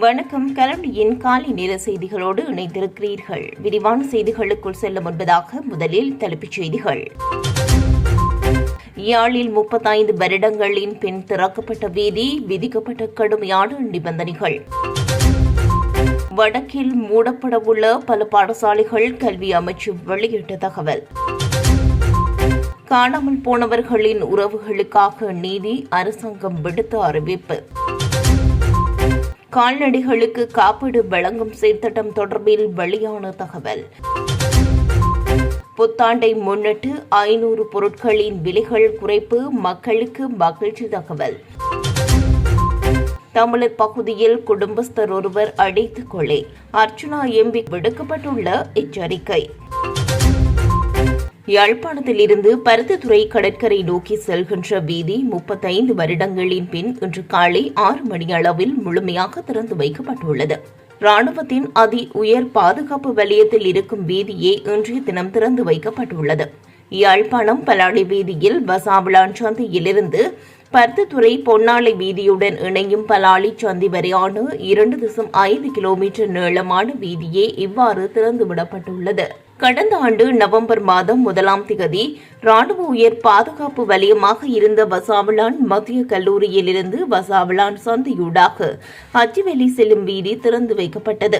வணக்கம். கலண்டியின் காலை நேர செய்திகளோடு இணைந்திருக்கிறீர்கள். விரிவான செய்திகளுக்குள் செல்ல முன்பதாக முதலில் தலைப்புச் செய்திகள். யாழில் முப்பத்தைந்து வருடங்களின் பின் திறக்கப்பட்ட வீதி விதிக்கப்பட்ட கடுமையான நிபந்தனைகள். வடக்கில் மூடப்படவுள்ள பல பாடசாலைகள் கல்வி அமைச்சு வெளியிட்ட தகவல். காணாமல் போனவர்களின் உறவுகளுக்காக நீதி அரசாங்கம் விடுத்த அறிவிப்பு. கால்நடைகளுக்கு காப்பீடு வழங்கும் சீர்திட்டம் தொடர்பில் வெளியான தகவல். புத்தாண்டை முன்னிட்டு ஐநூறு பொருட்களின் விலைகள் குறைப்பு மக்களுக்கு மகிழ்ச்சி தகவல். தமிழர் பகுதியில் குடும்பஸ்தர் ஒருவர் அடித்து கொலை. அர்ச்சுனா எம்பி விடுக்கப்பட்டுள்ள எச்சரிக்கை. யாழ்ப்பாணத்தில் இருந்து பருத்தித்துறை கடற்கரை நோக்கி செல்கின்ற வீதி முப்பத்தைந்து வருடங்களின் பின் இன்று காலை ஆறு மணி அளவில் முழுமையாக திறந்து வைக்கப்பட்டுள்ளது. ராணுவத்தின் அதி உயர் பாதுகாப்பு வலயத்தில் இருக்கும் வீதியே இன்றைய தினம் திறந்து வைக்கப்பட்டுள்ளது. யாழ்ப்பாணம் பலாடி வீதியில் பசாவிளான் சந்தையிலிருந்து பருத்தித்துறை பொன்னாலை வீதியுடன் இணையும் பலாளி சந்தி வரையான இரண்டு திசம் ஐந்து கிலோமீட்டர் நீளமான வீதியே இவ்வாறு திறந்துவிடப்பட்டுள்ளது. கடந்த ஆண்டு நவம்பர் மாதம் முதலாம் திகதி ராணுவ உயர் பாதுகாப்பு வலயமாக இருந்த வசாவிளான் மத்திய கல்லூரியிலிருந்து வசாவிளான் சந்தையூடாக அச்சுவெளி செல்லும் வீதி திறந்து வைக்கப்பட்டது.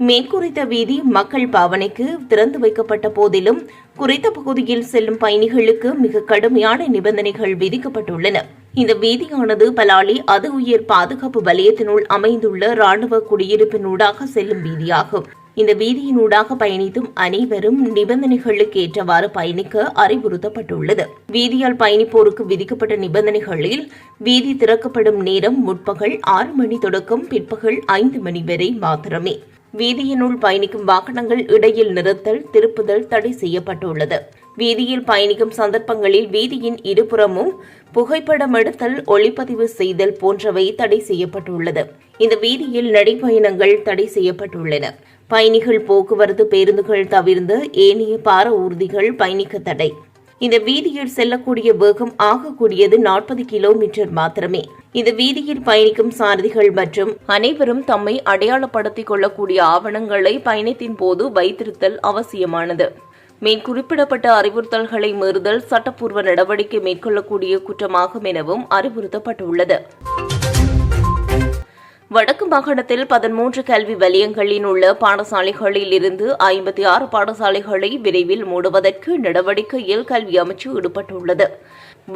மேற்குறித்த வீதி மக்கள் பாவனைக்கு திறந்து வைக்கப்பட்ட போதிலும் குறித்த பகுதியில் செல்லும் பயணிகளுக்கு மிக கடுமையான நிபந்தனைகள் விதிக்கப்பட்டுள்ளன. இந்த வீதியானது பலாலி அது உயர் பாதுகாப்பு வலயத்தினுள் அமைந்துள்ள ராணுவ குடியிருப்பினூடாக செல்லும் வீதியாகும். இந்த வீதியினூடாக பயணித்தும் அனைவரும் நிபந்தனைகளுக்கு ஏற்றவாறு பயணிக்க அறிவுறுத்தப்பட்டுள்ளது. வீதியால் பயணிப்போருக்கு விதிக்கப்பட்ட நிபந்தனைகளில் வீதி திறக்கப்படும் நேரம் முற்பகல் ஆறு மணி தொடக்கம் பிற்பகல் ஐந்து மணி வரை மாத்திரமே. வீதியினுள் பயணிக்கும் வாகனங்கள் இடையில் நிறுத்தல் திருப்புதல் தடை செய்யப்பட்டுள்ளது. வீதியில் பயணிக்கும் சந்தர்ப்பங்களில் வீதியின் இருபுறமும் புகைப்படம் எடுத்தல் ஒளிப்பதிவு செய்தல் போன்றவை தடை செய்யப்பட்டுள்ளது. இந்த வீதியில் நடைபயணங்கள் தடை செய்யப்பட்டுள்ளன. பயணிகள் போக்குவரத்து பேருந்துகள் தவிர்ந்து ஏனைய பார ஊர்திகள் பயணிக்க தடை. இந்த வீதியில் செல்லக்கூடிய வேகம் ஆகக்கூடியது நாற்பது கிலோமீட்டர் மாத்திரமே. இந்த வீதியில் பயணிக்கும் சாரதிகள் மற்றும் அனைவரும் தம்மை அடையாளப்படுத்திக் கொள்ளக்கூடிய ஆவணங்களை பயணத்தின் போது வைத்திருத்தல் அவசியமானது. மேல் குறிப்பிடப்பட்ட அறிவுறுத்தல்களை மீறுதல் சட்டப்பூர்வ நடவடிக்கை மேற்கொள்ளக்கூடிய குற்றமாகும் எனவும் அறிவுறுத்தப்பட்டுள்ளது. வடக்கு மாகாணத்தில் பதிமூன்று கல்வி வலயங்களில் உள்ள பாடசாலைகளில் இருந்து ஐம்பத்தி ஆறு பாடசாலைகளை விரைவில் மூடுவதற்கு நடவடிக்கையில் கல்வி அமைச்சு ஈடுபட்டுள்ளது.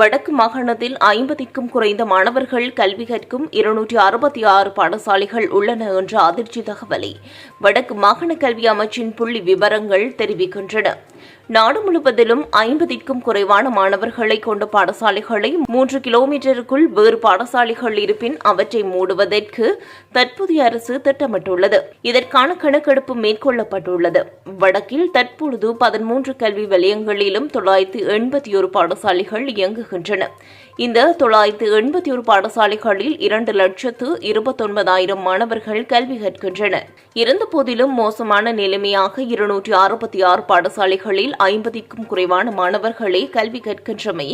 வடக்கு மாகாணத்தில் ஐம்பதிற்கும் குறைந்த மாணவர்கள் கல்வி கற்கும் இருநூற்றி அறுபத்தி ஆறு பாடசாலைகள் உள்ளன என்ற அதிர்ச்சி தகவலை வடக்கு மாகாண கல்வி அமைச்சின் புள்ளி விவரங்கள் தெரிவிக்கின்றன. நாடு முழுவதிலும் ஐம்பதிற்கும் குறைவான மாணவர்களை கொண்ட பாடசாலைகளை மூன்று கிலோமீட்டருக்குள் வேறு பாடசாலைகள் இருப்பின் அவற்றை மூடுவதற்கு தற்போதைய அரசு திட்டமிட்டுள்ளது. இதற்கான கணக்கெடுப்பு மேற்கொள்ளப்பட்டுள்ளது. வடக்கில் தற்பொழுது பதிமூன்று கல்வி வலயங்களிலும் தொள்ளாயிரத்து எண்பத்தி ஒரு பாடசாலைகள் இயங்குகின்றன. இந்த தொள்ளாயிரத்து எண்பத்தி ஒரு பாடசாலைகளில் இரண்டு லட்சத்து இருபத்தொன்பதாயிரம் மாணவர்கள் கல்வி கற்கின்றனர். இருந்தபோதிலும் மோசமான நிலைமையாக இருநூற்றி அறுபத்தி ஆறு பாடசாலைகளில் ஐம்பதுக்கும் குறைவான மாணவர்களே கல்வி கற்கின்றமை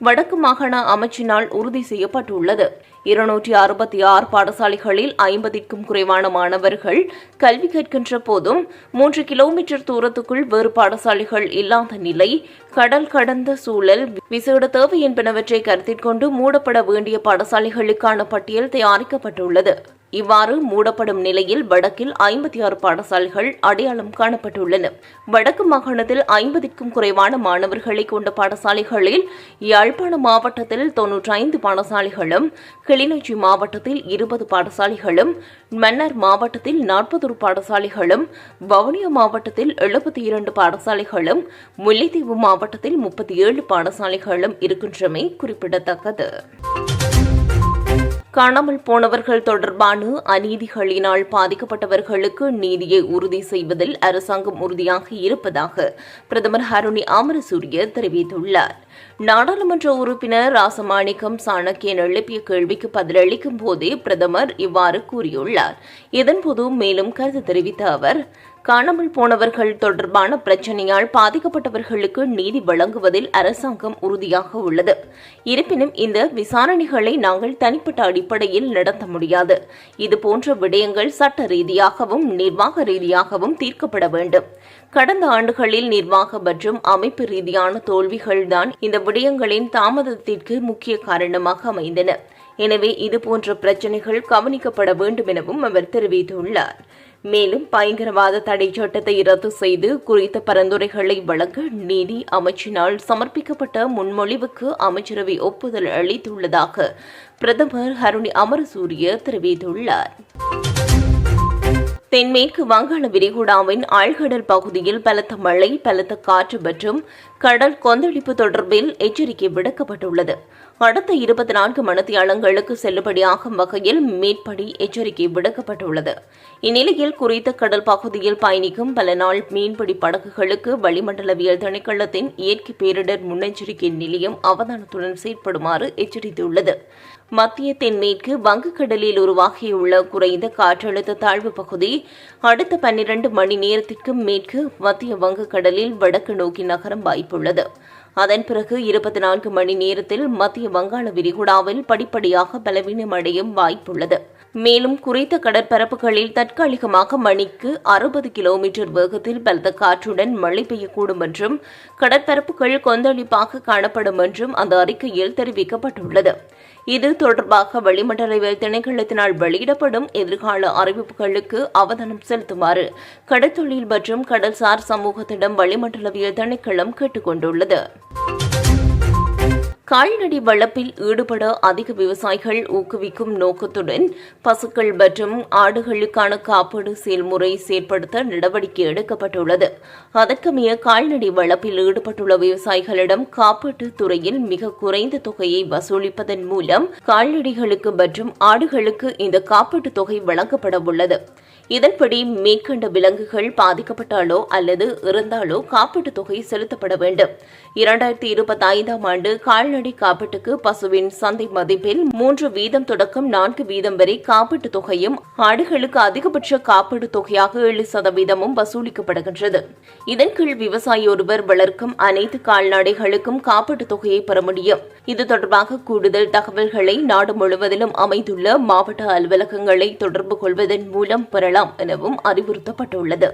வடக்கு மாகாண அமைச்சினால் உறுதி செய்யப்பட்டுள்ளது. இருநூற்றி அறுபத்தி ஆறு பாடசாலைகளில் ஐம்பதிற்கும் குறைவான மாணவர்கள் கல்வி கற்கின்ற போதும் மூன்று கிலோமீட்டர் தூரத்துக்குள் வேறு பாடசாலைகள் இல்லாத நிலை கடல் கடந்த சூழல் விசேட தேவை என்பனவற்றை கருத்தில் கொண்டு மூடப்பட வேண்டிய பாடசாலைகளுக்கான பட்டியல் தயாரிக்கப்பட்டுள்ளது. இவ்வாறு மூடப்படும் நிலையில் வடக்கில் ஐம்பத்தி ஆறு பாடசாலைகள் அடையாளம் காணப்பட்டுள்ளன. வடக்கு மாகாணத்தில் ஐம்பதிற்கும் குறைவான மாணவர்களை கொண்ட பாடசாலைகளில் யாழ்ப்பாண மாவட்டத்தில் தொன்னூற்றி ஐந்து பாடசாலைகளும் கிளிநொச்சி மாவட்டத்தில் இருபது பாடசாலைகளும் மன்னார் மாவட்டத்தில் நாற்பத்தொரு பாடசாலைகளும் வவுனியா மாவட்டத்தில் எழுபத்தி இரண்டு பாடசாலைகளும் முல்லைத்தீவு மாவட்டத்தில் முப்பத்தி ஏழு பாடசாலைகளும் இருக்கின்றமை குறிப்பிடத்தக்கது. காணாமல் போனவர்கள் தொடர்பான அநீதிகளினால் பாதிக்கப்பட்டவர்களுக்கு நீதியை உறுதி செய்வதில் அரசாங்கம் உறுதியாக இருப்பதாக பிரதமர் ஹருணி அமரசூரிய தெரிவித்துள்ளார். நாடாளுமன்ற உறுப்பினர் ராசமாணிக்கம் சாணக்கியன் எழுப்பிய கேள்விக்கு பதிலளிக்கும் போதே பிரதமர் இவ்வாறு கூறியுள்ளார். இதன்போது மேலும் கருத்து தெரிவித்த அவர் காணாமல் போனவர்கள் தொடர்பான பிரச்சினையால் பாதிக்கப்பட்டவர்களுக்கு நீதி வழங்குவதில் அரசாங்கம் உறுதியாக உள்ளது. இருப்பினும் இந்த விசாரணைகளை நாங்கள் தனிப்பட்ட அடிப்படையில் நடத்த முடியாது. இதுபோன்ற விடயங்கள் சட்ட ரீதியாகவும் நிர்வாக ரீதியாகவும் தீர்க்கப்பட வேண்டும். கடந்த ஆண்டுகளில் நிர்வாக மற்றும் அமைப்பு ரீதியான தோல்விகள்தான் இந்த விடயங்களின் தாமதத்திற்கு முக்கிய காரணமாக அமைந்தன. எனவே இதுபோன்ற பிரச்சினைகள் கவனிக்கப்பட வேண்டும் எனவும் அவர் தெரிவித்துள்ளார். மேலும் பயங்கரவாத தடை சட்டத்தை ரத்து செய்து குறித்த பரிந்துரைகளை வழங்க நீதி அமைச்சினால் சமர்ப்பிக்கப்பட்ட முன்மொழிவுக்கு அமைச்சரவை ஒப்புதல் அளித்துள்ளதாக பிரதமர் ஹருணி அமரசூரிய தெரிவித்துள்ளார். தென்மேற்கு வங்காள விரிகுடாவின் ஆழ்கடல் பகுதியில் பலத்த மழை பலத்த காற்று மற்றும் கடல் கொந்தளிப்பு தொடர்பில் எச்சரிக்கை விடுக்கப்பட்டுள்ளது. அடுத்த இருபத்தி நான்கு மணித்தியாலங்களுக்கு செல்லுபடியாகும் வகையில் மீன்படி எச்சரிக்கை விடுக்கப்பட்டுள்ளது. இந்நிலையில் குறித்த கடல் பகுதியில் பயணிக்கும் பல நாள் மீன்பிடி படகுகளுக்கு வளிமண்டலவியல் திணைக்களத்தின் இயற்கை பேரிடர் முன்னெச்சரிக்கை நிலையம் அவதானத்துடன் செயற்படுமாறு எச்சரித்துள்ளது. மத்திய தென்மேற்கு வங்கக்கடலில் உருவாகியுள்ள குறைந்த காற்றழுத்த தாழ்வு பகுதி அடுத்த பன்னிரண்டு மணி நேரத்திற்கு மேற்கு மத்திய வங்கக்கடலில் வடக்கு நோக்கி நகரம் வாய்ப்புள்ளது. அதன் பிறகு இருபத்தி நான்கு மணி நேரத்தில் மத்திய வங்காள விரிகுடாவில் படிப்படியாக பலவீனமடையும் வாய்ப்புள்ளது. மேலும் குறித்த கடற்பரப்புகளில் தற்காலிகமாக மணிக்கு அறுபது கிலோமீட்டர் வேகத்தில் பலத்த காற்றுடன் மழை பெய்யக்கூடும் என்றும் கடற்பரப்புகள் கொந்தளிப்பாக காணப்படும் என்றும் அந்த அறிக்கையில் தெரிவிக்கப்பட்டுள்ளது. இது தொடர்பாக வளிமண்டலவியல் திணைக்களத்தினால் வெளியிடப்படும் எதிர்கால அறிவிப்புகளுக்கு அவதானம் செலுத்துமாறு கடற்தொழில் மற்றும் கடல்சார் சமூகத்திடம் வளிமண்டலவியல் திணைக்களம் கேட்டுக் கொண்டுள்ளது கால்நடை வளர்ப்பில் ஈடுபட அதிக விவசாயிகள் ஊக்குவிக்கும் நோக்கத்துடன் பசுக்கள் மற்றும் ஆடுகளுக்கான காப்பீடு செயல்முறை செயற்படுத்த நடவடிக்கை எடுக்கப்பட்டுள்ளது. அதற்கமைய கால்நடை வளர்ப்பில் ஈடுபட்டுள்ள விவசாயிகளிடம் காப்பீட்டு துறையில் மிக குறைந்த தொகையை வசூலிப்பதன் மூலம் கால்நடைகளுக்கு மற்றும் ஆடுகளுக்கு இந்த காப்பீட்டு தொகை வழங்கப்பட உள்ளது. இதன்படி மேற்கண்ட விலங்குகள் பாதிக்கப்பட்டாலோ அல்லது இறந்தாலோ காப்பீட்டுத் தொகை செலுத்தப்பட வேண்டும். இரண்டாயிரத்தி இருபத்தி ஐந்தாம் ஆண்டு கால்நடை காப்பீட்டுக்கு பசுவின் சந்தை மதிப்பில் மூன்று வீதம் தொடக்கம் நான்கு வீதம் வரை காப்பீட்டுத் தொகையும் ஆடுகளுக்கு அதிகபட்ச காப்பீடு தொகையாக ஏழு சதவீதமும் வசூலிக்கப்படுகின்றது. இதன் கீழ் விவசாயி ஒருவர் வளர்க்கும் அனைத்து கால்நடைகளுக்கும் காப்பீட்டுத் தொகையை பெற முடியும். இது தொடர்பாக கூடுதல் தகவல்களை நாடு முழுவதிலும் அமைந்துள்ள மாவட்ட அலுவலகங்களை தொடர்பு கொள்வதன் மூலம் பெறலாம். எனவும் அறிவுறுத்தப்பட்டுள்ளது.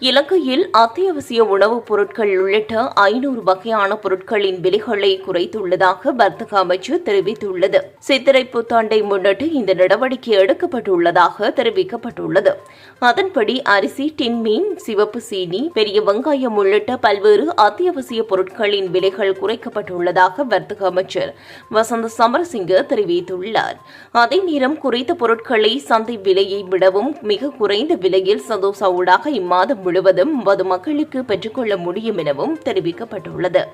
இலங்கையில் அத்தியாவசிய உணவுப் பொருட்கள் உள்ளிட்ட ஐநூறு வகையான பொருட்களின் விலைகளை குறைத்துள்ளதாக வர்த்தக அமைச்சு தெரிவித்துள்ளது. சித்திரை புத்தாண்டை முன்னிட்டு இந்த நடவடிக்கை எடுக்கப்பட்டுள்ளதாக தெரிவிக்கப்பட்டுள்ளது. அதன்படி அரிசி டின்மீன் சிவப்பு சீனி பெரிய வெங்காயம் உள்ளிட்ட பல்வேறு அத்தியாவசிய பொருட்களின் விலைகள் குறைக்கப்பட்டுள்ளதாக வர்த்தக அமைச்சர் வசந்த சமரசிங்க தெரிவித்துள்ளார். அதே நேரம் குறித்த பொருட்களை சந்தை விலையை விடவும் மிக குறைந்த விலையில் சந்தோஷ ஊடாக இம்மாதம் முழுவதும் பொதுமக்களுக்கு பெற்றுக்கொள்ள முடியும் எனவும் தெரிவிக்கப்பட்டுள்ளது.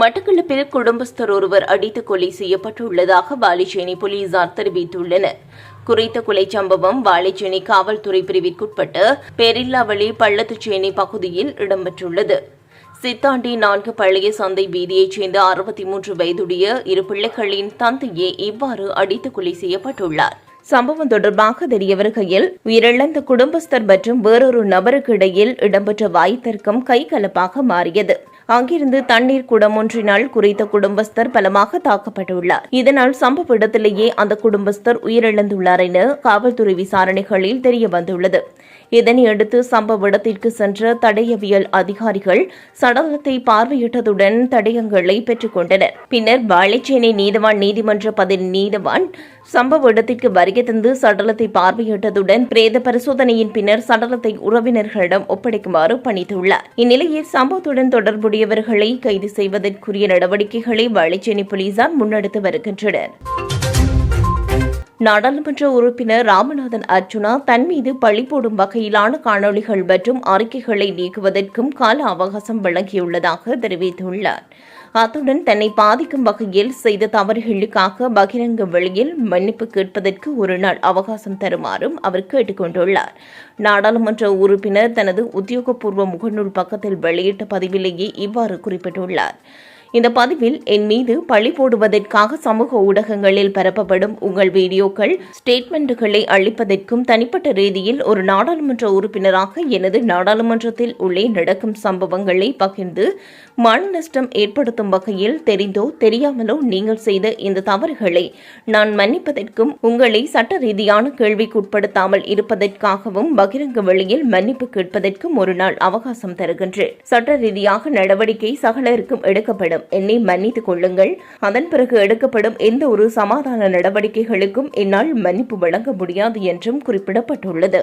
மட்டக்களப்பில் குடும்பஸ்தர் ஒருவர் அடித்து கொலை செய்யப்பட்டுள்ளதாக வாலிச்சேனி போலீசார் தெரிவித்துள்ளனர். குறித்த கொலை சம்பவம் வாலிச்சேனி காவல்துறை பிரிவிற்குட்பட்ட பெரில்லாவளி பள்ளத்துச்சேனி பகுதியில் இடம்பெற்றுள்ளது. சித்தாண்டி நான்கு பழைய சந்தை வீதியைச் சேர்ந்த அறுபத்தி மூன்று வயதுடைய இரு பிள்ளைகளின் தந்தையே இவ்வாறு அடித்து கொலை செய்யப்பட்டுள்ளார். சம்பவம் தொடர்பாக தெரிய வருகையில் உயிரிழந்த குடும்பஸ்தர் மற்றும் வேறொரு நபருக்கு இடையில் இடம்பெற்ற வாய்த்தர்க்கம் கைகலப்பாக மாறியது. அங்கிருந்து தண்ணீர் குடம் ஒன்றினால் குறித்த குடும்பஸ்தர் பலமாக தாக்கப்பட்டுள்ளார். இதனால் சம்பவ இடத்திலேயே அந்த குடும்பஸ்தர் உயிரிழந்துள்ளார் என காவல்துறை விசாரணைகளில் தெரிய வந்துள்ளது. இதனையடுத்து சம்பவ இடத்திற்கு சென்ற தடயவியல் அதிகாரிகள் சடலத்தை பார்வையிட்டதுடன் தடயங்களை பெற்றுக் கொண்டனர். பின்னர் வாழைச்சேனை நீதவான் நீதிமன்ற பதில் நீதவான் சம்பவ இடத்திற்கு வருகை தந்து சடலத்தை பார்வையிட்டதுடன் பிரேத பரிசோதனையின் பின்னர் சடலத்தை உறவினர்களிடம் ஒப்படைக்குமாறு பணித்துள்ளார். இந்நிலையில் சம்பவத்துடன் தொடர்புடையவர்களை கைது செய்வதற்குரிய நடவடிக்கைகளை வாழைச்சேனை போலீசார் முன்னெடுத்து வருகின்றனர். நாடாளுமன்ற உறுப்பினர் ராமநாதன் அர்ஜுனா தன் மீது பழி போடும் வகையிலான காணொளிகள் மற்றும் அறிக்கைகளை நீக்குவதற்கும் கால அவகாசம் வழங்கியுள்ளதாக தெரிவித்துள்ளார். அத்துடன் தன்னை பாதிக்கும் வகையில் செய்த தவறுகளுக்காக பகிரங்க வெளியில் மன்னிப்பு கேட்பதற்கு ஒரு நாள் அவகாசம் தருமாறும் அவர் கேட்டுக்கொண்டுள்ளார். நாடாளுமன்ற உறுப்பினர் தனது உத்தியோகபூர்வ முகநூல் பக்கத்தில் வெளியிட்ட பதிவிலேயே இவ்வாறு குறிப்பிட்டுள்ளார். இந்த பதிவில் என் மீது பழி போடுவதற்காக சமூக ஊடகங்களில் பரப்பப்படும் உங்கள் வீடியோக்கள் ஸ்டேட்மெண்ட்டுகளை அளிப்பதற்கும் தனிப்பட்ட ரீதியில் ஒரு நாடாளுமன்ற உறுப்பினராக எனது நாடாளுமன்றத்தில் உள்ளே நடக்கும் சம்பவங்களை பகிர்ந்து மன நஷ்டம் ஏற்படுத்தும் வகையில் தெரிந்தோ தெரியாமலோ நீங்கள் செய்த இந்த தவறுகளை நான் மன்னிப்பதற்கும் உங்களை சட்ட ரீதியான கேள்விக்குட்படுத்தாமல் இருப்பதற்காகவும் பகிரங்க வழியில் மன்னிப்பு கேட்பதற்கும் ஒரு நாள் அவகாசம் தருகின்றேன் சட்ட ரீதியாக நடவடிக்கை சகலருக்கும் எடுக்கப்படும். என்னை மன்னித்துக் கொள்ளுங்கள். அதன் பிறகு எடுக்கப்படும் எந்த ஒரு சமாதான நடவடிக்கைகளுக்கும் என்னால் மன்னிப்பு வழங்க முடியாது என்றும் குறிப்பிடப்பட்டுள்ளது.